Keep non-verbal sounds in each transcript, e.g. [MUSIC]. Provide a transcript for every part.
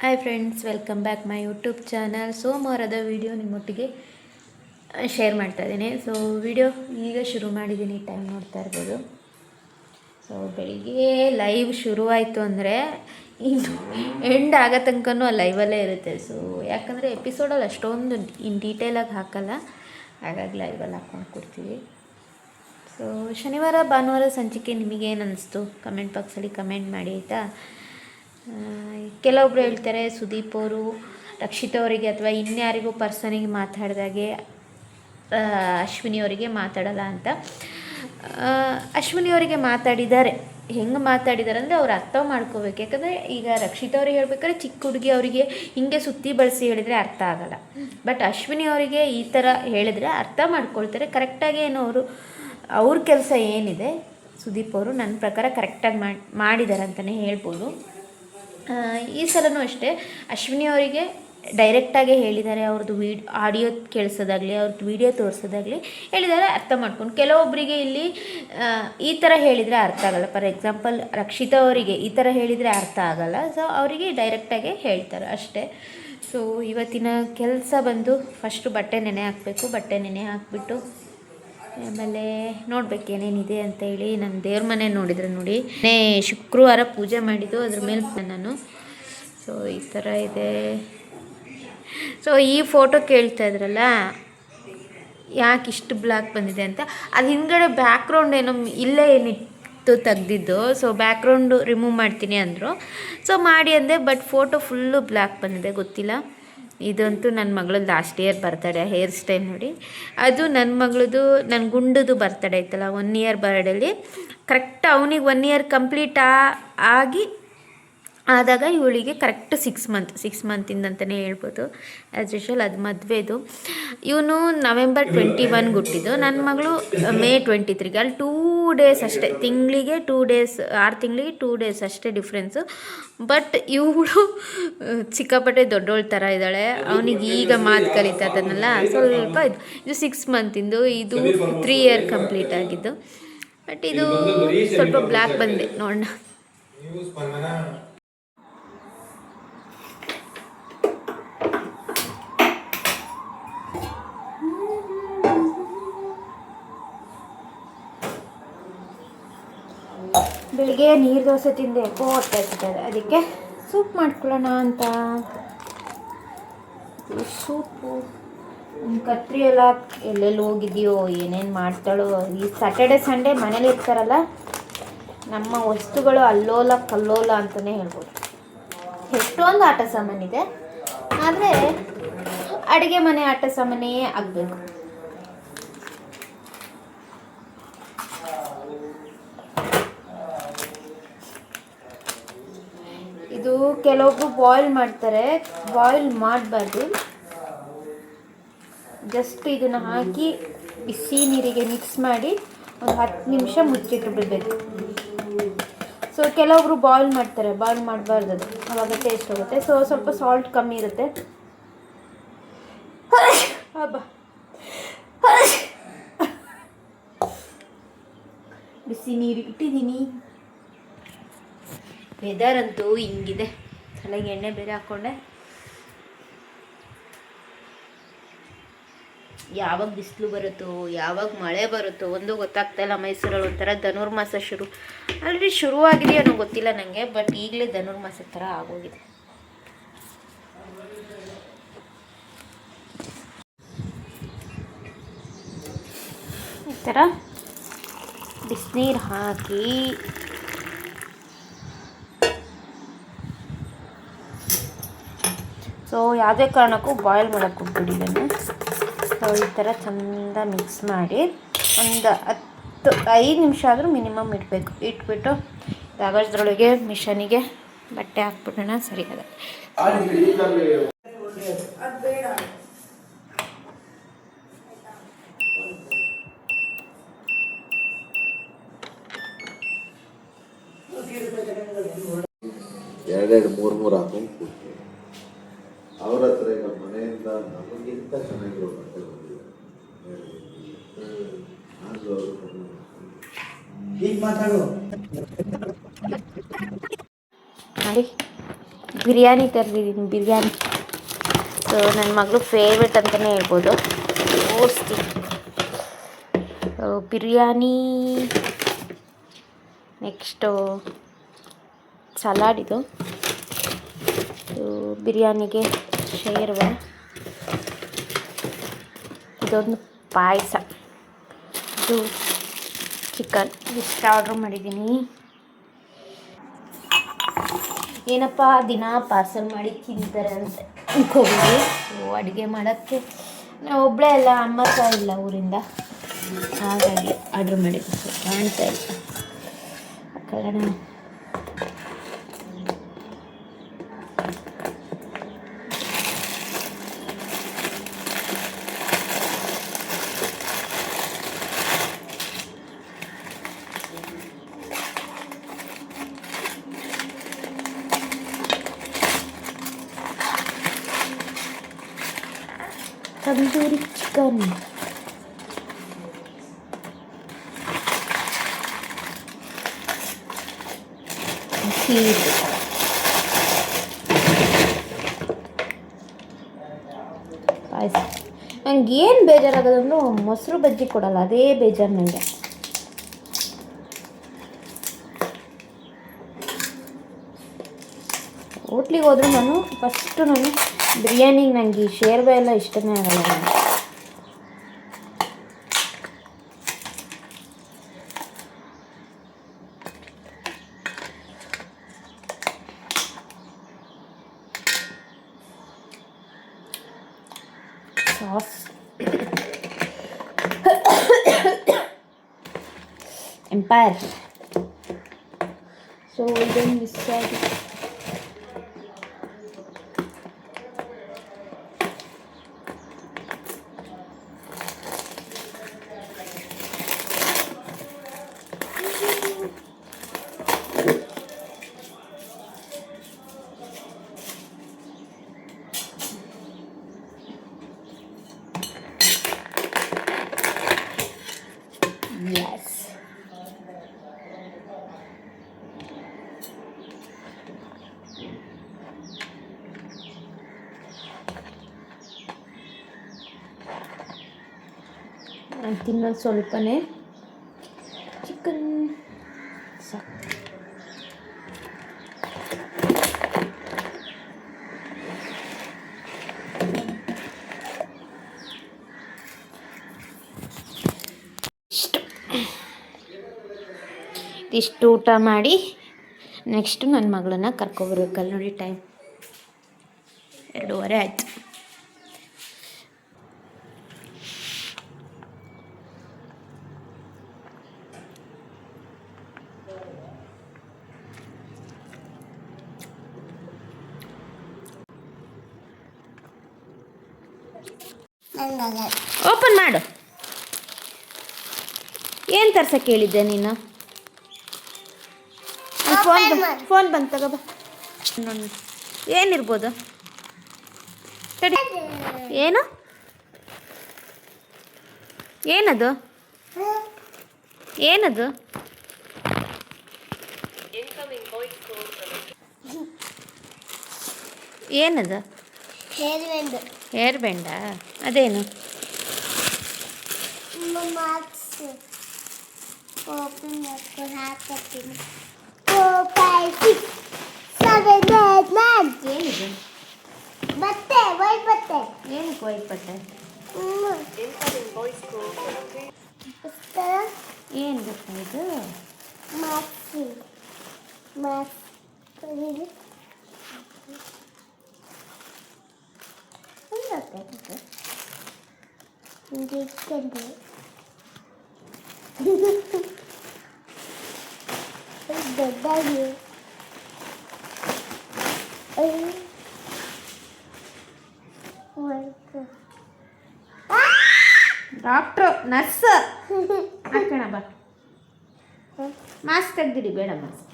Hi friends welcome back my YouTube channel ಸೋಮವಾರದ video ನಿಮ್ಮೊಟ್ಟಿಗೆ share ಮಾಡ್ತಾ ಇದ್ದೀನಿ. ಸೊ ವಿಡಿಯೋ ಈಗ ಶುರು ಮಾಡಿದ್ದೀನಿ ಟೈಮ್ ನೋಡ್ತಾ ಇರ್ಬೋದು. ಸೊ ಬೆಳಿಗ್ಗೆ ಲೈವ್ ಶುರುವಾಯಿತು ಅಂದರೆ ಇನ್ನು ಎಂಡ್ ಆಗೋ ತನಕನೂ ಆ ಲೈವಲ್ಲೇ ಇರುತ್ತೆ. ಸೊ ಯಾಕಂದರೆ ಎಪಿಸೋಡಲ್ಲಿ ಅಷ್ಟೊಂದು ಇನ್ ಡೀಟೇಲಾಗಿ ಹಾಕಲ್ಲ. ಹಾಗಾಗಿ ಲೈವಲ್ಲಿ ಹಾಕ್ಕೊಂಡು ಕೊಡ್ತೀವಿ ಸೊ ಶನಿವಾರ, ಭಾನುವಾರ ಸಂಚಿಕೆ ನಿಮಗೇನು ಅನ್ನಿಸ್ತು ಕಮೆಂಟ್ ಬಾಕ್ಸಲ್ಲಿ ಕಮೆಂಟ್ ಮಾಡಿ ಆಯಿತಾ? ಆ, ಕೆಲವೊಬ್ರು ಹೇಳ್ತಾರೆ ಸುದೀಪ್ ಅವರು ರಕ್ಷಿತ್ ಅವರಿಗೆ ಅಥವಾ ಇನ್ಯಾರಿಗೂ ಪರ್ಸನಿಗೆ ಮಾತಾಡಿದಾಗೆ ಅಶ್ವಿನಿ ಅವರಿಗೆ ಮಾತಾಡಲ್ಲ ಅಂತ. ಅಶ್ವಿನಿ ಅವರಿಗೆ ಮಾತಾಡಿದ್ದಾರೆ. ಹೆಂಗೆ ಮಾತಾಡಿದ್ದಾರೆ ಅಂದರೆ ಅವ್ರು ಅರ್ಥ ಮಾಡ್ಕೋಬೇಕು. ಯಾಕಂದರೆ ಈಗ ರಕ್ಷಿತ್ ಅವ್ರಿಗೆ ಹೇಳ್ಬೇಕಾದ್ರೆ ಚಿಕ್ಕ ಹುಡುಗಿ ಅವರಿಗೆ ಹಿಂಗೆ ಸುತ್ತಿ ಬಳಸಿ ಹೇಳಿದರೆ ಅರ್ಥ ಆಗಲ್ಲ. ಬಟ್ ಅಶ್ವಿನಿ ಅವರಿಗೆ ಈ ಥರ ಹೇಳಿದರೆ ಅರ್ಥ ಮಾಡ್ಕೊಳ್ತಾರೆ. ಕರೆಕ್ಟಾಗಿ ಏನು ಅವರು ಅವ್ರ ಕೆಲಸ ಏನಿದೆ ಸುದೀಪ್ ಅವರು ನನ್ನ ಪ್ರಕಾರ ಕರೆಕ್ಟಾಗಿ ಮಾಡಿ ಮಾಡಿದ್ದಾರೆ ಅಂತಲೇ ಹೇಳ್ಬೋದು. ಈ ಸಲನೂ ಅಷ್ಟೇ. ಅಶ್ವಿನಿ ಅವರಿಗೆ ಡೈರೆಕ್ಟಾಗೇ ಹೇಳಿದ್ದಾರೆ, ಅವ್ರದ್ದು ವೀಡ್ ಆಡಿಯೋ ಕೇಳಿಸೋದಾಗಲಿ, ಅವ್ರದ್ದು ವಿಡಿಯೋ ತೋರಿಸೋದಾಗಲಿ ಹೇಳಿದ್ದಾರೆ, ಅರ್ಥ ಮಾಡ್ಕೊಂಡು. ಕೆಲವೊಬ್ಬರಿಗೆ ಇಲ್ಲಿ ಈ ಥರ ಹೇಳಿದರೆ ಅರ್ಥ ಆಗಲ್ಲ. ಫಾರ್ ಎಕ್ಸಾಂಪಲ್ ರಕ್ಷಿತಾ ಅವರಿಗೆ ಈ ಥರ ಹೇಳಿದರೆ ಅರ್ಥ ಆಗಲ್ಲ. ಸೊ ಅವರಿಗೆ ಡೈರೆಕ್ಟಾಗೆ ಹೇಳ್ತಾರೆ ಅಷ್ಟೇ. ಸೊ ಇವತ್ತಿನ ಕೆಲಸ ಬಂದು ಫಸ್ಟು ಬಟ್ಟೆ ನೆನೆ ಹಾಕಬೇಕು, ಬಟ್ಟೆ ನೆನೆ ಹಾಕ್ಬಿಟ್ಟು ಆಮೇಲೆ ನೋಡ್ಬೇಕು ಏನೇನಿದೆ ಅಂತ ಹೇಳಿ ನಾನು ದೇವ್ರ ಮನೆ ನೋಡಿದ್ರೆ ನೋಡಿ. ಶುಕ್ರವಾರ ಪೂಜೆ ಮಾಡಿದ್ದು, ಅದ್ರ ಮೇಲೆ ನಾನು. ಸೊ ಈ ಥರ ಇದೆ. ಸೊ ಈ ಫೋಟೋ ಕೇಳ್ತಾ ಇದ್ರಲ್ಲ, ಯಾಕೆ ಇಷ್ಟು ಬ್ಲ್ಯಾಕ್ ಬಂದಿದೆ ಅಂತ. ಅದು ಹಿಂದ್ಗಡೆ ಬ್ಯಾಕ್ಗ್ರೌಂಡ್ ಏನೋ ಇಲ್ಲೇ ಏನಿತ್ತು ತೆಗ್ದಿದ್ದು. ಸೊ ಬ್ಯಾಕ್ಗ್ರೌಂಡು ರಿಮೂವ್ ಮಾಡ್ತೀನಿ ಅಂದರು. ಸೊ ಮಾಡಿ ಅಂದೆ ಬಟ್ ಫೋಟೋ ಫುಲ್ಲು ಬ್ಲ್ಯಾಕ್ ಬಂದಿದೆ, ಗೊತ್ತಿಲ್ಲ. ಇದಂತೂ ನನ್ನ ಮಗಳದ್ದು last year birthday hair style ನೋಡಿ. ಅದು ನನ್ನ ಮಗಳದು ನನ್ನ ಗುಂಡದು ಬರ್ತಡೆ ಐತಲ್ಲ ಒನ್ ಇಯರ್ ಬರ್ಡಲ್ಲಿ ಕರೆಕ್ಟ್ ಅವನಿಗೆ ಒನ್ ಇಯರ್ ಕಂಪ್ಲೀಟ್ ಆಗಿ ಆದಾಗ ಇವಳಿಗೆ ಕರೆಕ್ಟ್ ಸಿಕ್ಸ್ ಮಂತ್ ಸಿಕ್ಸ್ ಮಂತಿಂದ ಅಂತಲೇ ಹೇಳ್ಬೋದು. ಆ್ಯಸ್ ಯೂಶಲ್ ಅದು ಮದುವೆದು. ಇವನು ನವೆಂಬರ್ ಟ್ವೆಂಟಿ ಒನ್ ಹುಟ್ಟಿದ್ದು. ನನ್ನ ಮಗಳು ಮೇ ಟ್ವೆಂಟಿ ತ್ರೀಗೆ ಅಲ್ಲಿ ಟೂ ಡೇಸ್ ಅಷ್ಟೇ. ತಿಂಗಳಿಗೆ ಟೂ ಡೇಸ್ ಆರು ತಿಂಗಳಿಗೆ ಟೂ ಡೇಸ್ ಅಷ್ಟೇ ಡಿಫ್ರೆನ್ಸು ಬಟ್ ಇವಳು ಸಿಕ್ಕಾಪಟ್ಟೆ ದೊಡ್ಡೋಳ ಥರ ಇದ್ದಾಳೆ. ಅವನಿಗೆ ಈಗ ಮಾತು ಕಲಿತಾ ಅದನ್ನೆಲ್ಲ ಸ್ವಲ್ಪ ಇದು ಇದು ಸಿಕ್ಸ್ ಮಂತಿಂದು ಇದು ತ್ರೀ ಇಯರ್ ಕಂಪ್ಲೀಟ್ ಆಗಿದ್ದು. ಬಟ್ ಇದು ಸ್ವಲ್ಪ ಬ್ಲ್ಯಾಕ್ ಬಂದೆ, ನೋಡೋಣ. ಬೆಳಿಗ್ಗೆ ನೀರು ದೋಸೆ ತಿಂದೆ. ಹೊಟ್ಟೆ ಅದಕ್ಕೆ ಸೂಪ್ ಮಾಡ್ಕೊಳ್ಳೋಣ ಅಂತ. ಸೂಪು. ಕತ್ರಿ ಎಲ್ಲ ಎಲ್ಲೆಲ್ಲಿ ಹೋಗಿದೆಯೋ, ಏನೇನು ಮಾಡ್ತಾಳೋ. ಈ ಸ್ಯಾಟರ್ಡೆ ಸಂಡೇ ಮನೇಲಿ ಇರ್ತಾರಲ್ಲ, ನಮ್ಮ ವಸ್ತುಗಳು ಅಲ್ಲೋಲ ಕಲ್ಲೋಲ ಅಂತಲೇ ಹೇಳ್ಬೋದು. ಎಷ್ಟೊಂದು ಆಟ ಸಾಮಾನಿದೆ. ಆದರೆ ಅಡುಗೆ ಮನೆ ಆಟ ಸಾಮಾನೇ ಆಗಬೇಕು. ಇದು ಕೆಲವೊಬ್ರು ಬಾಯ್ಲ್ ಮಾಡ್ತಾರೆ. ಬಾಯ್ಲ್ ಮಾಡಬಾರ್ದು. ಜಸ್ಟ್ ಇದನ್ನು ಹಾಕಿ ಬಿಸಿ ನೀರಿಗೆ ಮಿಕ್ಸ್ ಮಾಡಿ ಒಂದು ಹತ್ತು ನಿಮಿಷ ಮುಚ್ಚಿಟ್ಟು ಬಿಡಬೇಕು. ಸೊ ಕೆಲವೊಬ್ರು ಬಾಯ್ಲ್ ಮಾಡ್ತಾರೆ. ಬಾಯ್ಲ್ ಮಾಡಬಾರ್ದು ಅದು. ಅವಾಗ ಟೇಸ್ಟ್ ಹೋಗುತ್ತೆ. ಸೊ ಸ್ವಲ್ಪ ಸಾಲ್ಟ್ ಕಮ್ಮಿ ಇರುತ್ತೆ. ಹಬ್ಬ ಬಿಸಿ ನೀರು ಇಟ್ಟಿದ್ದೀನಿ. ವೆದರ್ ಅಂತೂ ಹಿಂಗಿದೆ. ತಲೆಗೆ ಎಣ್ಣೆ ಬೇರೆ ಹಾಕ್ಕೊಂಡೆ ಯಾವಾಗ ಬಿಸಿಲು ಬರುತ್ತೋ, ಯಾವಾಗ ಮಳೆ ಬರುತ್ತೋ, ಒಂದು ಗೊತ್ತಾಗ್ತಾ ಇಲ್ಲ ಮೈಸೂರಲ್ಲಿ ಒಂಥರ ಧನುರ್ಮಾಸ ಶುರು. ಆಲ್ರೆಡಿ ಶುರುವಾಗಿದೆಯೋ ಅನ್ನೋ ಗೊತ್ತಿಲ್ಲ ನನಗೆ ಬಟ್ ಈಗಲೇ ಧನುರ್ಮಾಸ ಥರ ಆಗೋಗಿದೆ. ಈ ಥರ ಬಿಸಿನೀರು ಹಾಕಿ ಸೊ ಯಾವುದೇ ಕಾರಣಕ್ಕೂ ಬಾಯ್ಲ್ ಮಾಡೋಕ್ಕೆ ಹೋಗ್ಬಿಡಿ ಇದನ್ನು. ಸೊ ಈ ಥರ ಚಂದ ಮಿಕ್ಸ್ ಮಾಡಿ ಒಂದು ಹತ್ತು, ಐದು ನಿಮಿಷ ಆದರೂ ಮಿನಿಮಮ್ ಇಡಬೇಕು. ಇಟ್ಬಿಟ್ಟು ಆಗೋದ್ರೊಳಗೆ ಮಿಷನಿಗೆ ಬಟ್ಟೆ ಹಾಕ್ಬಿಡೋಣ. ಸರಿ, ಅದ. ಎರಡೆರಡು ಮೂರು ಮೂರು ಹಾಕೊಂಡು ಕೂಡ್ತೀವಿ ಅವ್ರ ಹತ್ರ ಈಗ ಮನೆಯಿಂದ ನಮಗಿಂತ ಚೆನ್ನಾಗಿರೋ ಬಟ್ಟೆ ಬಂದಿದೆ. ಆದ್ರೂ ಅವರು ಈಗ ಮಾತಾಡು. ನೋಡಿ ಬಿರಿಯಾನಿ ತರ್ದಿದ್ದೀನಿ ಬಿರಿಯಾನಿ. ಸೊ ನನ್ನ ಮಗಳು ಫೇವ್ರೆಟ್ ಅಂತಲೇ ಹೇಳ್ಬೋದು. ತೋರಿಸ್ತೀನಿ ಬಿರಿಯಾನಿ ನೆಕ್ಸ್ಟು ಸಲಾಡ್ ಇದು. ಬಿರಿಯಾನಿಗೆ ಶೇರ್ವ. ಇದೊಂದು ಪಾಯಸ. ಇದು ಚಿಕನ್ ಇಷ್ಟ ಆರ್ಡ್ರ್ ಮಾಡಿದ್ದೀನಿ. ಏನಪ್ಪ, ದಿನ ಪಾರ್ಸಲ್ ಮಾಡಿ ತಿಂತಾರೆ ಅಂತ ಅನ್ಕೋಬೋದು ಸೊ ಅಡುಗೆ ಮಾಡೋಕ್ಕೆ ನಾವು ಒಬ್ಬಳೇ ಅಲ್ಲ, ಅಮ್ಮ ಸಹ ಇಲ್ಲ ಊರಿಂದ. ಹಾಗಾಗಿ ಆರ್ಡ್ರ್ ಮಾಡಿದ್ದೀನಿ ಕಾಣ್ತಾ ಇಲ್ಲ. ಆ ತಂದೂರಿ ಚಿಕನ್ ಹೀಗೆ. ಪಾಯಸ. ನಂಗೆ ಏನು ಬೇಜಾರಾಗೋದಂದ್ರೂ ಮೊಸರು ಬಜ್ಜಿ ಕೊಡಲ್ಲ ಅದೇ ಬೇಜಾರು ನನಗೆ ಹೋಟ್ಲಿಗೆ ಹೋದರೂ ನಾನು ಫಸ್ಟು ನಾನು ಬಿರಿಯಾನಿಗೆ ನನಗೆ ಈ ಶೇರ್ವೆ ಎಲ್ಲ ಇಷ್ಟನೇ ಆಗಲ್ಲ ನನಗೆ ಸಾಸ್ ಎಂಪೈರ್ ಸೊ ಇದೊಂದು ಮಿಸ್ ಆಗಿದೆ Yes. ನಾನು ತಿನ್ನೋದು ಸ್ವಲ್ಪನೇ. ಚಿಕನ್. ಸಾಕು. ಇಷ್ಟು. ಇಷ್ಟು ಊಟ ಮಾಡಿ ನೆಕ್ಸ್ಟು ನನ್ನ ಮಗಳನ್ನ ಕರ್ಕೊಬರ್ಬೇಕಲ್ಲ ನೋಡಿ ಟೈಮ್ ಎರಡೂವರೆ ಆಯಿತು. ಮಾಡು. ಏನು ತರ್ಸಕ್ಕೆ ಕೇಳಿದ್ದೆ ನೀನು? ಫೋನ್ ಫೋನ್ ಬಂದು ತಗೋ ಬಾ. ನೋಡಿ ಏನಿರ್ಬೋದು? ಏನು? ಏನದು? ಏನದು? ಏನದು? ಹೇರ್ ಬ್ಯಾಂಡ್ ಹೇರ್ ಬ್ಯಾಂಡಾ ಅದೇನು? ಮಾರ್ಕ್ಸ್ ಓಪನ್ ಮಾಡ್ಕೊಂಡು ಹಾಕತ್ತೀನಿ four five six seven eight nine ಏನಿದು ಬತ್ತೆ ವೈಟ್ ಬತ್ತೆ ಏನಕ್ಕೆ ವೈಟ್ ಬಟ್ಟೆ ಪುಸ್ತಕ ಏನು ಗೊತ್ತಾ ಇದು Doctor nurse. [LAUGHS] ಹಾಕೋಣ ಬಾ. ಮಾಸ್ಕ್ ತೆಗ್ದಿಡಿ ಬೇಡ ಮಾಸ್ಕ್.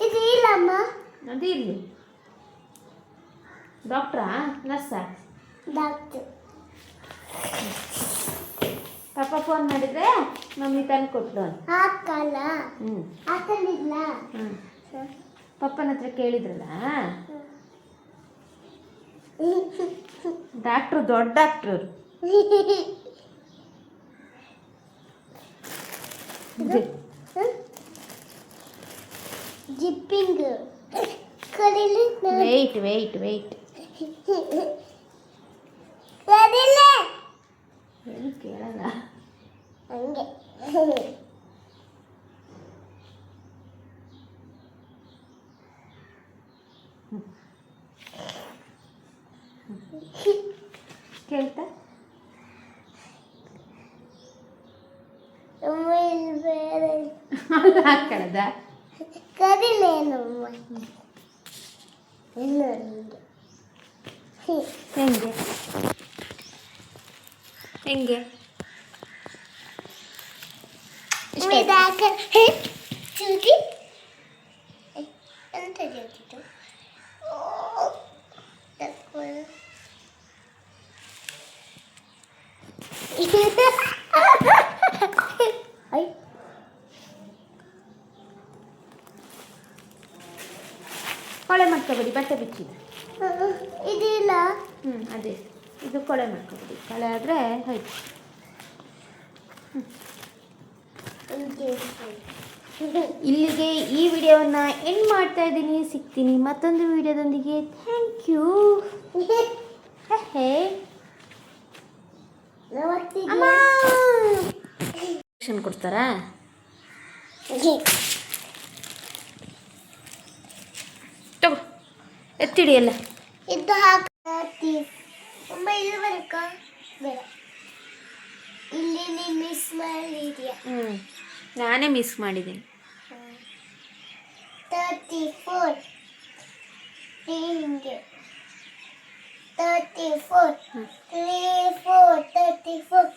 ಇದು ಇಲ್ಲಮ್ಮ ಅದು ಇರಲಿ ಡಾಕ್ಟ್ರಾ ನರ್ಸಾ? ಡಾಕ್ಟರ್. ಪಾಪ ಫೋನ್ ಮಾಡಿದ್ರೆ ಮಮ್ಮಿ ತಂದು ಕೊಟ್ಲು ಹಾಕಲ್ಲ? ಹ್ಞೂ ಹಾಕೊಂಡಿಲ್ಲ ಹ್ಞೂ ಪಪ್ಪನ ಹತ್ರ ಕೇಳಿದ್ರಲ್ಲ? ಡಾಕ್ಟ್ರು ದೊಡ್ಡ doctor. Zipping. Wait wait wait ಕೇಳಲ್ಲ. ಹಂಗೆ. ಕೇಳ್ತಾ ಅಮ್ಮ ಇಲ್ಲಿ ಬೇರೆ ಅಲ್ಲ ಹಾಕಳದ ಕರೀಲೇನಮ್ಮ ಇಲ್ಲ ನಿಂಗೆ ಹೆಂಗೆ ಹೆಂಗೆ ಇಷ್ಟ [LAUGHS] ಕೊಳೆ ಮಾಡ್ಕೋಬೇಡಿ ಬಟ್ಟೆ ಬಿಚ್ಚಿದೆ. ಇದಿಲ್ಲ. ಹ್ಞೂ ಅದೇ. ಇದು ಕೊಳೆ ಮಾಡ್ಕೋಬೇಡಿ. ಕೊಳೆ ಆದರೆ ಹೋಯ್ತು. ಇಲ್ಲಿಗೆ ಈ ವಿಡಿಯೋವನ್ನು ಎಂಡ್ ಮಾಡ್ತಾ ಇದ್ದೀನಿ. ಸಿಗ್ತೀನಿ ಮತ್ತೊಂದು ವಿಡಿಯೋದೊಂದಿಗೆ. Thank you [LAUGHS] hey. Instruction ಕೊಡ್ತಾರಾ? ತಗೋ ಎತ್ತಿಡಿ ಎಲ್ಲ. ಇದು ಹಾಕಿ ಅಮ್ಮ ಇಲ್ಲಿ ಬರಕ. ಬೇಡ. ಇಲ್ಲಿ ನೀನು ಮಿಸ್ ಮಾಡಿದ್ಯಾ? ಹ್ಞೂ ನಾನೇ ಮಿಸ್ ಮಾಡಿದ್ದೀನಿ. ತರ್ಟಿ ಫೋರ್ ಹಿಂಗೆ. 34, 34, 34.